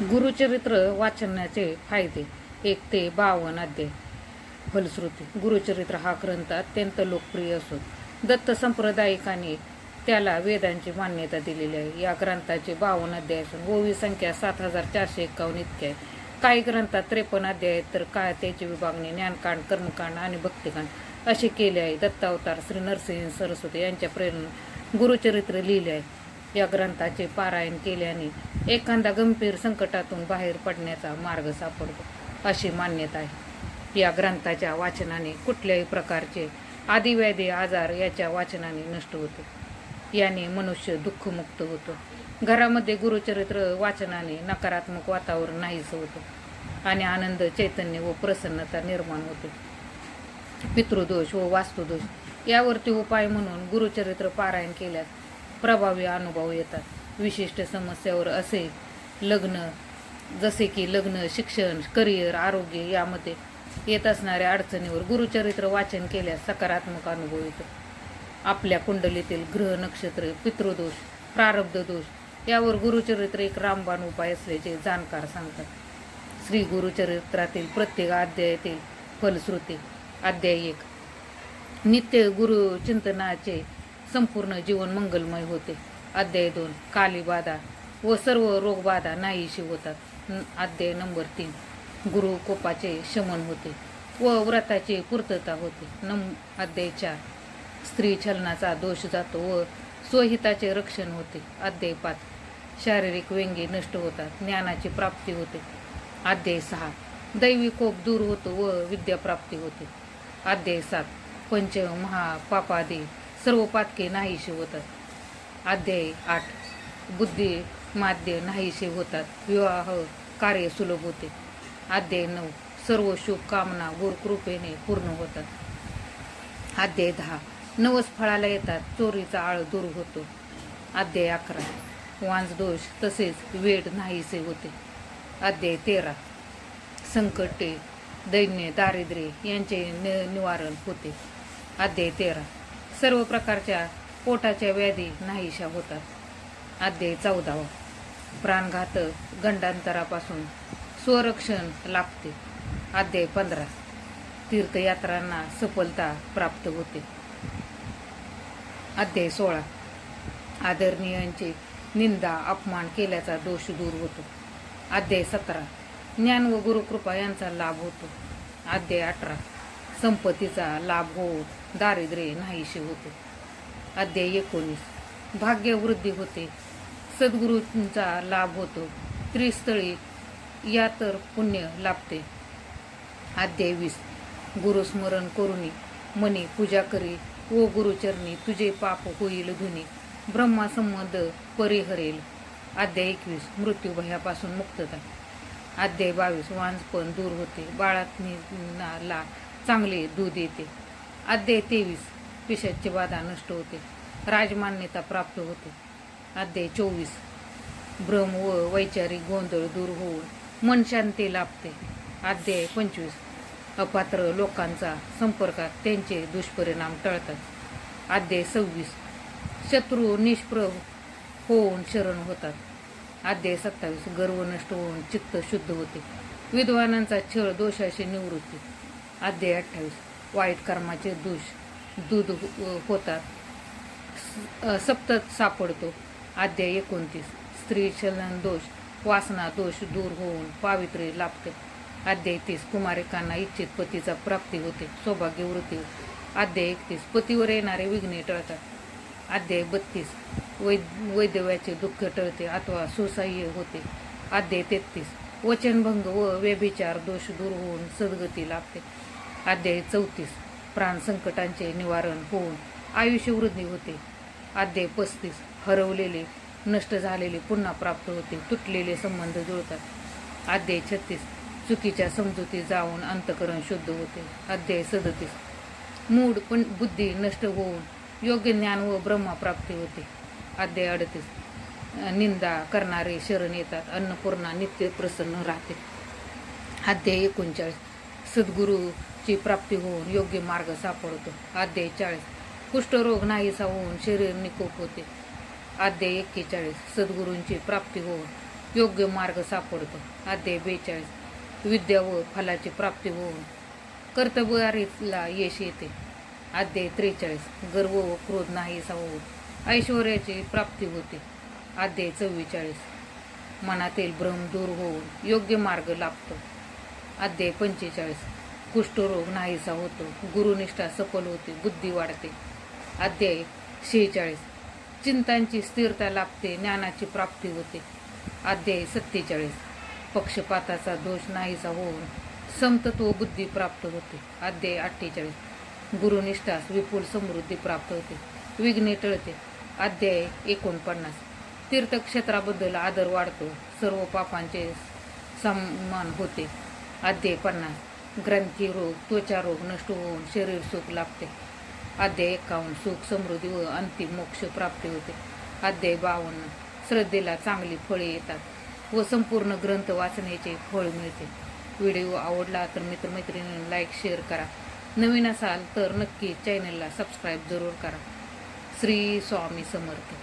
गुरुचरित्र वाचनाचे फायदे. एक ते बावन अध्याय. फलश्रुती. गुरुचरित्र हा ग्रंथ अत्यंत लोकप्रिय असून दत्त संप्रदायिकाने त्याला वेदांची मान्यता दिलेली आहे. या ग्रंथाचे बावन अध्याय असून ओवी संख्या सात हजार चारशे एकावन्न इतकी आहे. काही ग्रंथात त्रेपन्न अध्याय आहेत तर काय त्याची विभागणी ज्ञानकांड कर्मकांड आणि भक्तिकांड असे केले आहे. दत्तावतार श्री नरसिंह सरस्वती यांच्या प्रेरणा गुरुचरित्र लिहिले आहे. या ग्रंथाचे पारायण केल्याने एखादा गंभीर संकटातून बाहेर पडण्याचा मार्ग सापडतो अशी मान्यता आहे. या ग्रंथाच्या वाचनाने कुठल्याही प्रकारचे आदिव्याधी आजार याच्या वाचनाने नष्ट होते. याने मनुष्य दुःखमुक्त होतो. घरामध्ये गुरुचरित्र वाचनाने नकारात्मक वातावरण नाहीसं होतं आणि आनंद चैतन्य व प्रसन्नता निर्माण होते. पितृदोष व वास्तुदोष यावरती उपाय म्हणून गुरुचरित्र पारायण केल्यास प्रभावी अनुभव येतात. विशिष्ट समस्यावर असे लग्न जसे की लग्न शिक्षण करिअर आरोग्य यामध्ये येत असणाऱ्या अडचणीवर गुरुचरित्र वाचन केल्यास सकारात्मक अनुभव येतो. आपल्या कुंडलीतील ग्रह नक्षत्र पितृदोष प्रारब्ध दोष यावर गुरुचरित्र एक रामबाण उपाय असल्याचे जाणकार सांगतात. श्री गुरुचरित्रातील प्रत्येक अध्यायातील फलश्रुती अध्याय एक नित्य गुरुचिंतनाचे संपूर्ण जीवन मंगलमय होते. अध्याय दोन कालीबाधा व सर्व रोगबाधा नाहीशी होतात. अध्याय नंबर तीन गुरु कोपाचे शमन होते व व्रताची पूर्तता होते. नम अध्याय चार स्त्री छलनाचा दोष जातो व स्वहिताचे रक्षण होते. अध्याय पाच शारीरिक व्यंगी नष्ट होतात ज्ञानाची प्राप्ती होते. अध्याय सहा दैवी कोप दूर होतो व विद्याप्राप्ती होते. अध्याय सात पंच महापापादी सर्व पातके होतात. अध्याय आठ. बुद्धी माध्य नाहीसे होतात. विवाह कार्य सुलभ होते. अध्याय नऊ. सर्व शुभ कामना गुरुकृपेने पूर्ण होतात. अध्याय दहा. नवस फळाला येतात. चोरीचा आळ दूर होतो. अध्याय अकरा. वांसदोष तसेच वेड नाहीसे होते. अध्याय तेरा. संकटे दैन्य दारिद्र्य यांचे नि निवारण होते. अध्याय तेरा. सर्व प्रकारच्या पोटाच्या व्याधी नाहीशा होतात. अध्याय चौदावा. प्राणघातक गंडांतरापासून स्वरक्षण लाभते. अध्याय पंधरा. तीर्थयात्रांना सफलता प्राप्त होते. अध्याय सोळा. आदरणीयांची निंदा अपमान केल्याचा दोष दूर होतो. अध्याय सतरा. ज्ञान व गुरुकृपा यांचा लाभ होतो. अध्याय अठरा. संपत्तीचा लाभ हो दारिद्र्य नाहीसे होते. अध्याय एकोणीस. भाग्यवृद्धी होते. सद्गुरूंचा लाभ होतो. त्रिस्थळी या तर पुण्य लाभते. अध्याय वीस. गुरुस्मरण करुणी मनी पूजा करी ओ गुरुचरणी तुझे पाप होईल धुनी ब्रह्मासंबंध परिहरेल. अध्याय एकवीस. मृत्यू भयापासून मुक्तता. अध्याय बावीस. वांजपण दूर होते. बाळातनीला चांगले दूध येते अध्याय तेवीस. पिशाची बाधा नष्ट होते. राजमान्यता प्राप्त होते. अध्याय चोवीस. भ्रम व वैचारिक गोंधळ दूर होऊन मन शांती लाभते. अध्याय पंचवीस. अपात्र लोकांचा संपर्कात त्यांचे दुष्परिणाम टळतात. अध्याय सव्वीस. शत्रू निष्प्रभ होऊन शरण होतात. अध्याय सत्तावीस. गर्व नष्ट होऊन चित्त शुद्ध होते. विद्वानांचा छळ दोषाशी निवृत्ती. अध्याय अठ्ठावीस. वाईट कर्माचे दोष दूध होतात. स- सप्तत सापडतो. अध्याय एकोणतीस. स्त्री चलन दोष वासना दोष दूर होऊन पावित्र्य लाभते. अध्याय तीस. कुमारिकांना इच्छित पतीचा प्राप्ती होते. सौभाग्यवृत्ती अध्याय एकतीस. पतीवर येणारे विघ्ने टळतात. अध्याय बत्तीस. वैद वैदव्याचे दुःख टळते अथवा सुसह्य होते. अध्याय तेहतीस. वचनभंग व व्यभिचार दोष दूर होऊन सद्गती लाभते. अध्याय चौतीस. प्राण संकटांचे निवारण होऊन आयुष्य वृद्धी होते. अध्याय पस्तीस. हरवलेले नष्ट झालेले पुन्हा प्राप्त होते. तुटलेले संबंध जुळतात. अध्याय छत्तीस. चुकीच्या समजुती जाऊन अंतकरण शुद्ध होते. अध्याय सदतीस. मूड पण बुद्धी नष्ट होऊन योग्य ज्ञान व ब्रह्मप्राप्ती होते. अध्याय अडतीस. निंदा करणारे शरण येतात. अन्नपूर्णा नित्य प्रसन्न राहते. अध्याय एकोणचाळीस. सद्गुरू सद्गुरूची प्राप्ती होऊन योग्य मार्ग सापडतो. अध्याय चाळीस. कुष्ठरोग नाहीसा होऊन शरीर निकोप होते. अध्याय एक्केचाळीस. सद्गुरूंची प्राप्ती होऊन योग्य मार्ग सापडतो. अध्याय बेचाळीस. विद्या व फलाची प्राप्ती होऊन कर्तव्यारीला यश येते. अध्याय त्रेचाळीस. गर्व व क्रोध नाहीसा होऊन ऐश्वर्याची प्राप्ती होते. अध्याय चव्वेचाळीस. मनातील भ्रम दूर होऊन योग्य मार्ग लाभतो. अध्याय पंचेचाळीस. कुष्ठरोग नाहीसा होतो गुरुनिष्ठा सफल होते बुद्धी वाढते. अध्याय शेहेचाळीस. चिंतांची स्थिरता लाभते ज्ञानाची प्राप्ती होते. अध्याय सत्तेचाळीस. पक्षपाताचा दोष नाहीसा होऊन समतत्व बुद्धी प्राप्त होते. अध्याय अठ्ठेचाळीस. गुरुनिष्ठास विपुल समृद्धी प्राप्त होते. विघ्ने टळते. अध्याय एकोणपन्नास. तीर्थक्षेत्राबद्दल आदर वाढतो. सर्व पापांचे सन्मान होते. अध्याय पन्नास. ग्रंथी रोग त्वचा रोग नष्ट होऊन शरीर सुख लाभते. अध्याय एकावन्न सुख समृद्धी व अंतिम मोक्ष प्राप्ती होते. अध्याय बावन्न श्रद्धेला चांगली फळे येतात व संपूर्ण ग्रंथ वाचण्याचे फळ मिळते. व्हिडिओ आवडला तर मित्रमैत्रिणींना लाईक शेअर करा. नवीन असाल तर नक्की चॅनलला सबस्क्राईब जरूर करा. श्री स्वामी समर्थ.